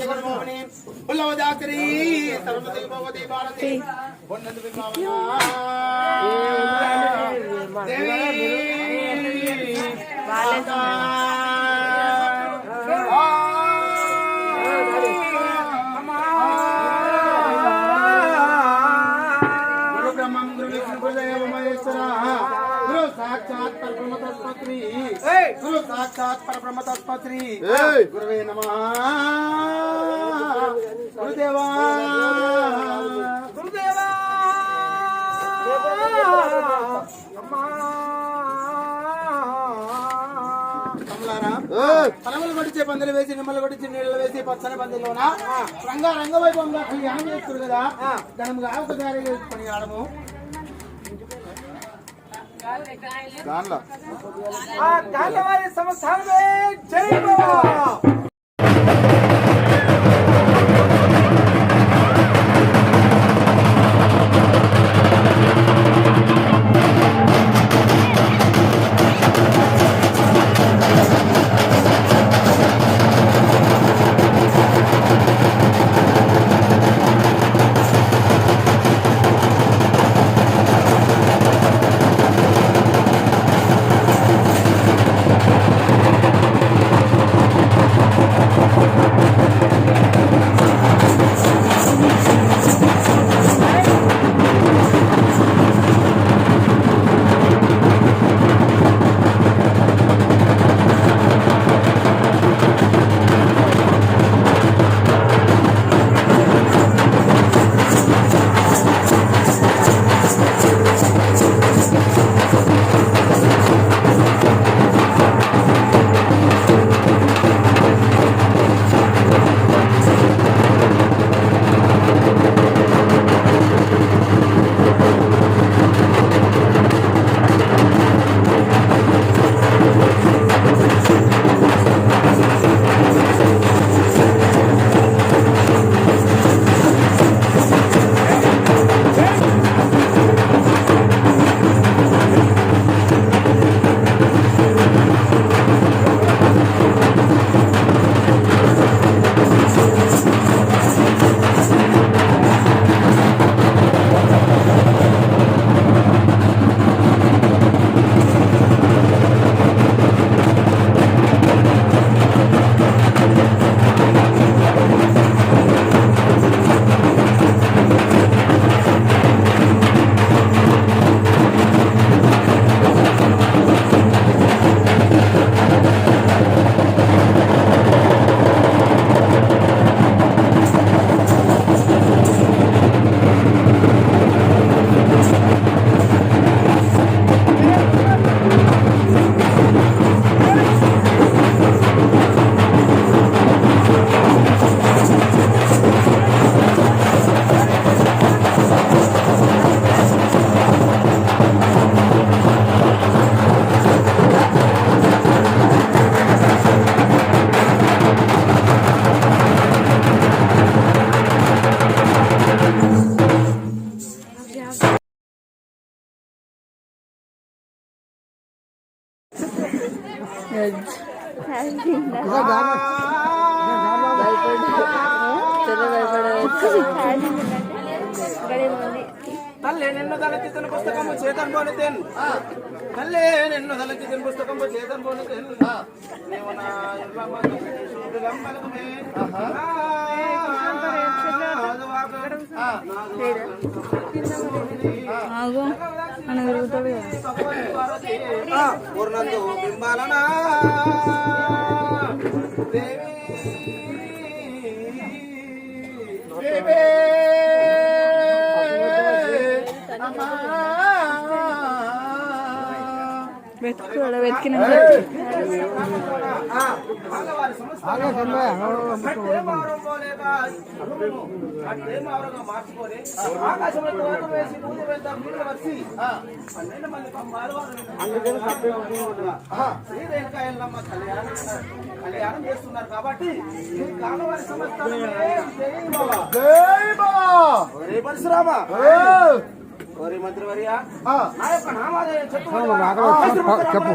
జగన్మోహని బుల్లవదాకరి సర్వదేవ భవతి భారతి పొన్నదు విభావన దేవి సాక్షాత్ పరబ్రహ్మ గురు సాక్షాత్ పరబ్రహ్మ గురువే నమ. గురుదేవా! కొట్టించే పందులు వేసి నిమ్మలు కొట్టించి నీళ్ళు వేసి పచ్చని పందిలోన రంగ రంగవైభవంగా కళ్యాణం చేస్తారు కదా. ఒకసారి పని ఆడము దానిలో. ఆ కాంతవారి సంస్థానమే జై బాబా తల్లే నిన్ను తలచితన పుస్తకము చేతన్ పోనితేన్ తల్లే నిన్ను తలచితన పుస్తకము చేతన్ పోనితేన్ నీవు నా పలుకుమే. ఆగు. మన తిరుగుతాడు వెతుకు వెతికిన. ఆగవారి మార్చుకొని ఆకాశంలో తోటం వేసి పూజ వెళ్తాం నీళ్ళు వచ్చి పన్నెండు మంది కళ్యాణం కళ్యాణం చేస్తున్నారు కాబట్టి ఈ జై బాబా జై ఏయ్! ఒరే మంత్రివర్య ఆ, నా యొక్క నామాలయం చెప్పు చెప్పు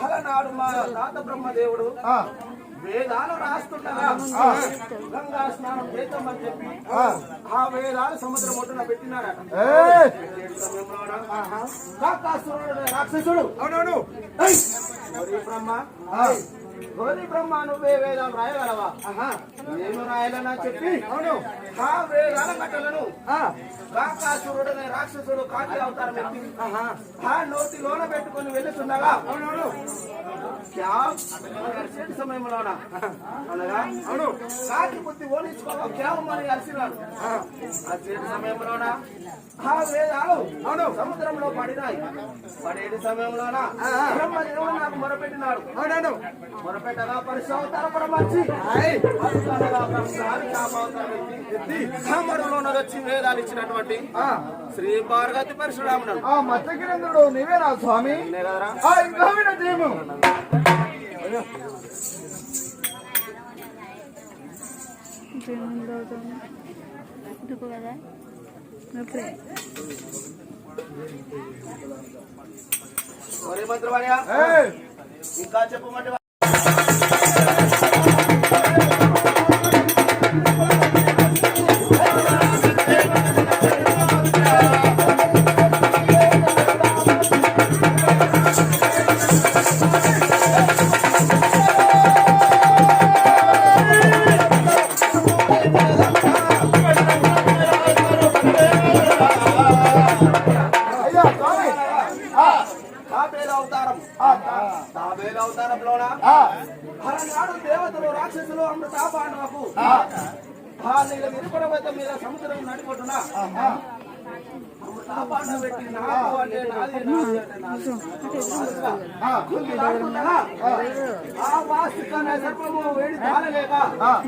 అలనాడు మా తాత బ్రహ్మదేవుడు వేదాలు రాస్తుండగా గంగా స్నానం చేద్దామని చెప్పి ఆ. వేదాలు సముద్రం ఒడ్డున పెట్టినాడట రాక్షసుడు. అవునవును. బ్రహ్మ గౌరీ బ్రహ్మ నువ్వే వేదాలు రాయగలవా? నేను రాయాలనా చెప్పి అవును. ఆ వేదాల కట్టలను కాకాసురుడు అనే రాక్షసుడు కాకి అవతారం ఎత్తి ఆ నోటి లోన పెట్టుకుని వెళ్తుండగా అవునవును. సమయంలోన. అనగా అవును. కాకి బుద్ధి ఓడించుకోగా ఆ. చేటి సమయంలోన ఆ వేదాలు అవును సముద్రంలో పడినాయి. పడేటి సమయంలోన బ్రహ్మదేవుడు నాకు మొరపెట్టినాడు. అవునను మొరపెట్టగా పరిశోధన పరమర్చి సామరంలో వచ్చి వేదాలు ఇచ్చినటువంటి శ్రీ పార్వతి పరశురాముడు. ఆ నీవేనా స్వామి. ఆ వినదేమో కదా! ఇంకా చెప్పమంటే నీళ్ళ నిరుపడవత మీద సముద్రం నడిపొట్టున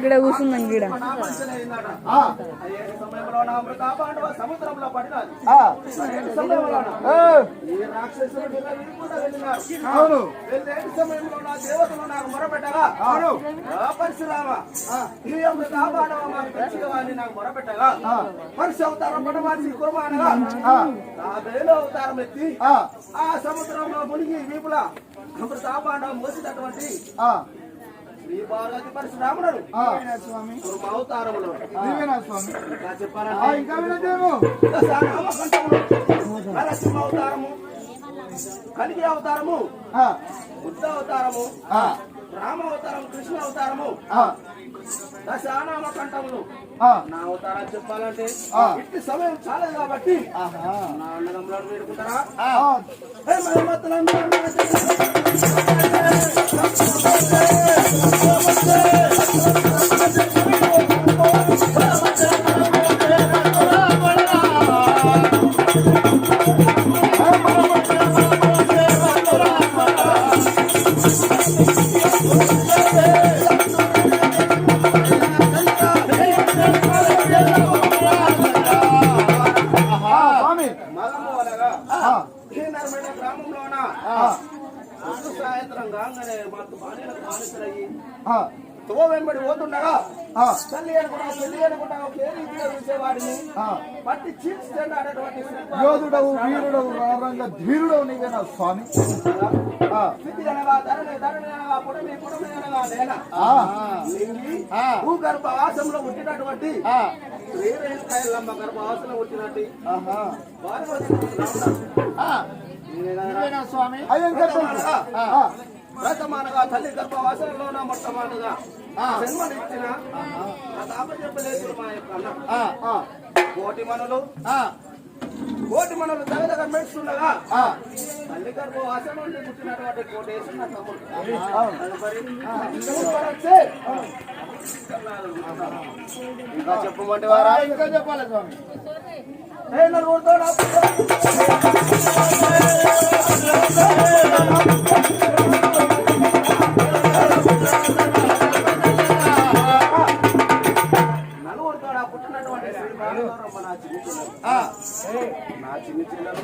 గిడ కూర్చుందని గిడ నా మనసులో అయిందట. ఆ, అయ్యేటి సమయంలో నా అమృతాపాండవ సముద్రంలో పడినది ఆ. అయ్యేటి సమయంలోన ఏయ్! ఈ రాక్షసులు నిన్న వినుకుంటూ వెళ్ళినారు అవును వెళ్ళేటి సమయంలో నా దేవతలు నాకు మొరపెట్టగా అవును ఆ పరశురామ ఈ యొక్క కాపాడవ మాకు తెచ్చిగా అని నాకు మొరపెట్టగా పరశు అవతారం పడవాల్సి కుర్మానగా వేలు అవతారం ఎత్తి ఆ, ఆ సముద్రంలో మునిగి వీపుల అమృతాపాండవం మోసినటువంటి శ్రీ పరశురాముడు. కుర్మ అవతారములు. స్వామి? ఇంకా నరసింహ అవతారము కలిగి అవతారము ఆ, బుద్ధ అవతారము ఆ, రామ అవతారం కృష్ణ అవతారము. దశానామ కంఠములు. నా అవతారం చెప్పాలంటే. ఇట్టి సమయం చాలేదు కాబట్టి ఆహా. నా అన్నదమ్ములను వేడుకుంటారా? సాయంత్రం కాగానే మాకు బాణీలకు బానిసలయ్యి ఆ, తో వెంబడి పోతుండగా ఆ, తల్లి అనుకున్నా పెళ్ళి అనుకున్నా ఒకే రీతిలో చూసేవాడిని. ఆ. పట్టి చీల్చుతండి అనేటువంటి యోధుడవు వీరుడవు రారంగ ధీరుడవు నీవేనా స్వామి. స్థితి అనగా ధరణి ధరణి అనగా పుడమి పుడమి అనగా నేల. పుట్టినటువంటి గర్భవాసంలో పుట్టినట్టు స్వామి. అయ్యం ప్రథమానగా ఆ, ప్రథమానగా తల్లి గర్భవాసంలోన మొట్టమొదటిగా? జన్మనిచ్చిన ప్రతాప చెప్పలేదు మా యొక్క అన్న. ఆ, ఆ, కోటి మనలు ఆ, కోటి మనలు దగ్గర మెడుస్తుండగా. తల్లి పుట్టినటువంటి నా తమ్ముడు. ఇంకా చెప్పమంటే వారా ఇంకా చెప్పాలి స్వామి. నా చిన్న చెల్లెలు.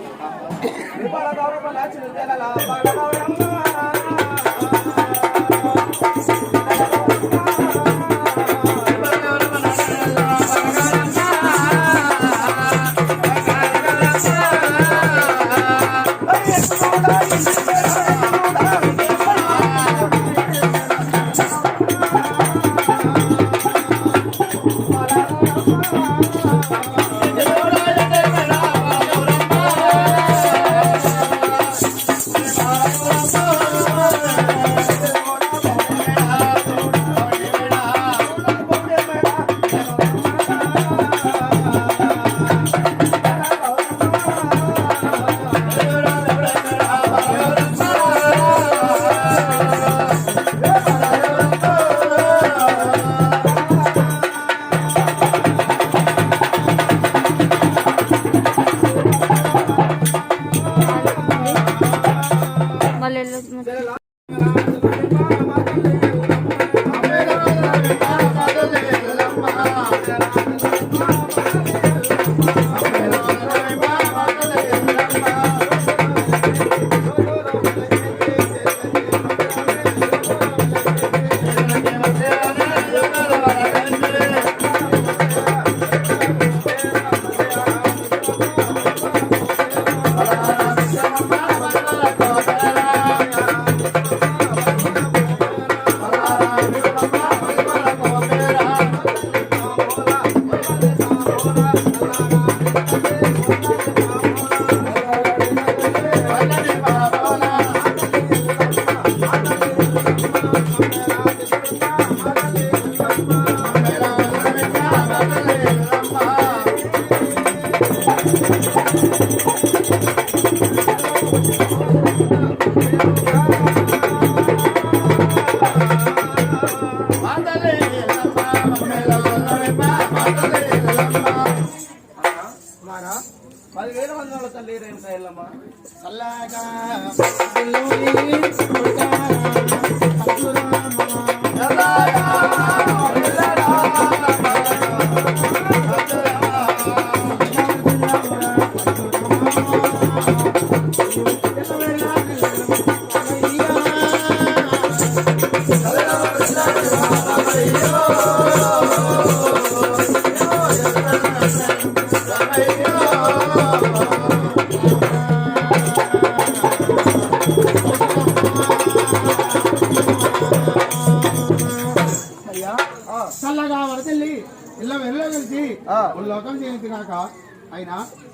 ఆయన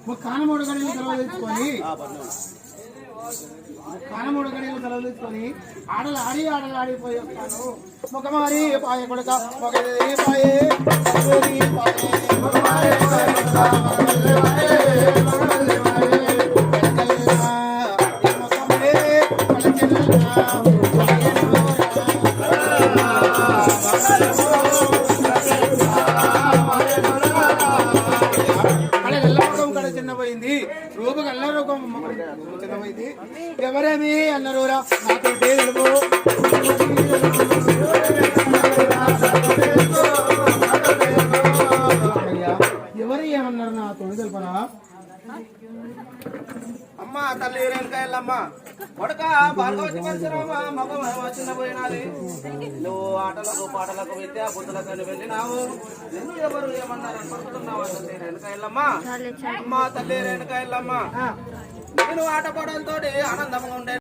ఒక కానమూడు గడిని తెలవదలుచుకొని కానమూడు గడియలు సెలవు తీసుకొని ఆడలు ఆడి ఆడలు ఆడిపోయి వస్తాను. ముఖమారి పాయ కొడుక పాయే మొగది పాయే ఎవరేమి అన్నారు నాతో? తెలుపు ఎవరు ఏమన్నారు నాతో తెలుపరా అమ్మ తల్లి రేణుకాయలమ్మ. కొడక భార్గవతి మత్సరమ్మ మగ చిన్న పోయినాది నువ్వు ఆటలకు పాటలకు విద్యా బుద్ధులకు వెళ్ళినావు. నిన్ను ఎవరు ఏమన్నారని పడుతున్నావు తల్లి రేణుకాయలమ్మ? అమ్మ తల్లి రేణుకాయలమ్మ. నేను ఆట పడంతో ఆనందంగా ఉండే